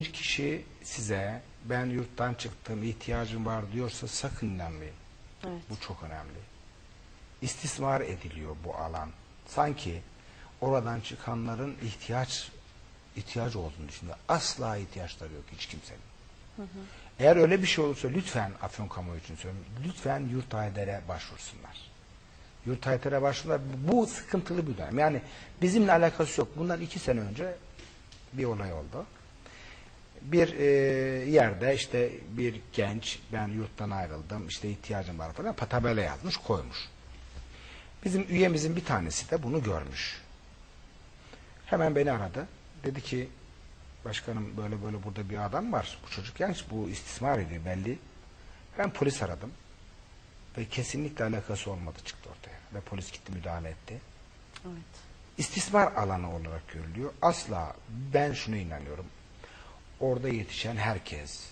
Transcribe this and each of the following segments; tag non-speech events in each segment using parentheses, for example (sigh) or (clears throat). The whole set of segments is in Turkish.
Bir kişi size ben yurttan çıktım ihtiyacım var diyorsa sakın inanmayın. Evet. Bu çok önemli. İstismar ediliyor bu alan. Sanki oradan çıkanların ihtiyaç ihtiyacı olduğunu düşünüyor. Asla ihtiyaçları yok hiç kimsenin. Eğer öyle bir şey olursa lütfen Afyon kamuoyu için söylüyorum. Lütfen yurttaydere başvursunlar. Yurttaydere başvursunlar. Bu sıkıntılı bir dönem. Yani bizimle alakası yok. Bundan iki sene önce bir olay oldu. Bir e, yerde işte bir genç ben yurttan ayrıldım işte ihtiyacım var falan patabela yazmış koymuş. Bizim üyemizin bir tanesi de bunu görmüş. Hemen beni aradı. Dedi ki başkanım böyle böyle burada bir adam var. Bu çocuk genç bu istismar ediyor belli. Ben polis aradım. Ve kesinlikle alakası olmadı çıktı ortaya. Ve polis gitti müdahale etti. Evet. İstismar alanı olarak görülüyor. Asla ben şunu inanıyorum. Orada yetişen herkes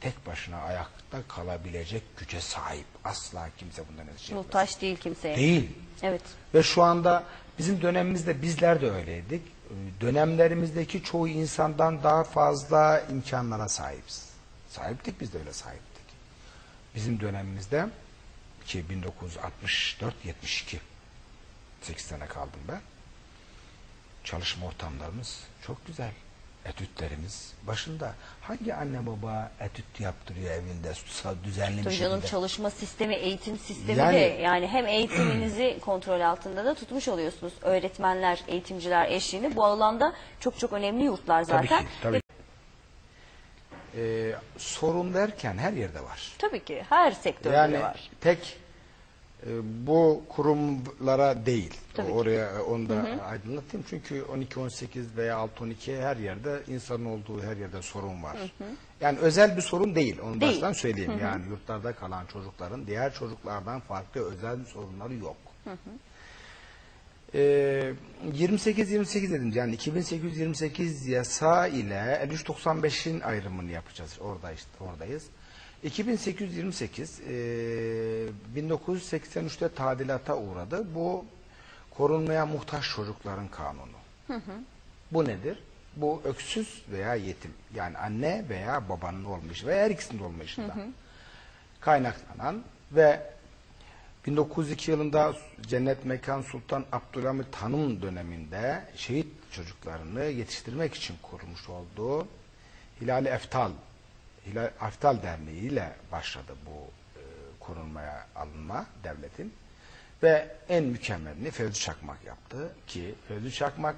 tek başına ayakta kalabilecek güce sahip. Asla kimse bundan endişe. Muhtaç değil kimseye. Değil. Evet. Ve şu anda bizim dönemimizde bizler de öyleydik. Ee, Dönemlerimizdeki çoğu insandan daha fazla imkanlara sahibiz. Sahiptik biz de öyle sahiptik. Bizim dönemimizde ki 1964-72 8 sene kaldım ben. Çalışma ortamlarımız çok güzel. Etütlerimiz başında. Hangi anne baba etüt yaptırıyor evinde düzenli bir Tabii canım şekilde? çalışma sistemi, eğitim sistemi Yani- de yani hem eğitiminizi (clears throat) kontrol altında da tutmuş oluyorsunuz. Öğretmenler, eğitimciler eşliğinde bu alanda çok çok önemli yurtlar Tabii zaten. ki. Tabii. Ee, sorun derken her yerde var. Tabii ki her sektörde Yani var. tek e, bu kurumlara değil. Tabii ki. Oraya onu da aydınlatayım. Çünkü 12-18 veya 6-12 her yerde insanın olduğu her yerde sorun var. Yani özel bir sorun değil. Onu Değil. baştan söyleyeyim. Yani yurtlarda kalan çocukların diğer çocuklardan farklı özel sorunları yok. Ee, 28-28 dedim yani 2828 yasa ile 5395'in ayrımını yapacağız. Orada işte oradayız. 2828 e, 1983'te tadilata uğradı. Bu korunmaya muhtaç çocukların kanunu. Bu nedir? Bu öksüz veya yetim. Yani anne veya babanın olmuş veya her ikisinin olmayışından kaynaklanan ve 1902 yılında Cennet Mekan Sultan Abdülhamit Han'ın döneminde şehit çocuklarını yetiştirmek için kurmuş olduğu Hilal-i Eftal Hilal Eftal Derneği ile başladı bu e, korunmaya alınma devletin. Ve en mükemmelini Fevzi Çakmak yaptı ki Fevzi Çakmak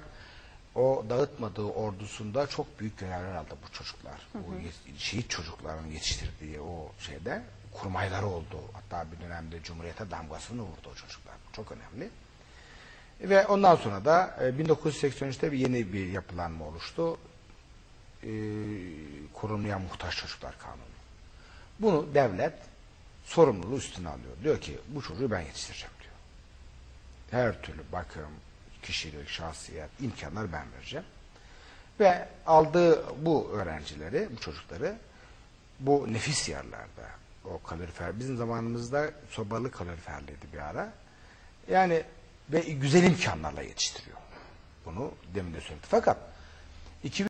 o dağıtmadığı ordusunda çok büyük görevler aldı bu çocuklar. Bu yet- şehit çocukların yetiştirdiği o şeyde kurmayları oldu. Hatta bir dönemde Cumhuriyet'e damgasını vurdu o çocuklar. Çok önemli. Ve ondan sonra da e, 1983'te bir yeni bir yapılanma oluştu. E, korunmaya muhtaç çocuklar kanunu. Bunu devlet sorumluluğu üstüne alıyor. Diyor ki bu çocuğu ben yetiştireceğim diyor. Her türlü bakım, kişilik, şahsiyet, imkanlar ben vereceğim. Ve aldığı bu öğrencileri, bu çocukları bu nefis yerlerde, o kalorifer, bizim zamanımızda sobalı kaloriferliydi bir ara. Yani ve güzel imkanlarla yetiştiriyor. Bunu demin de söyledim. Fakat 2000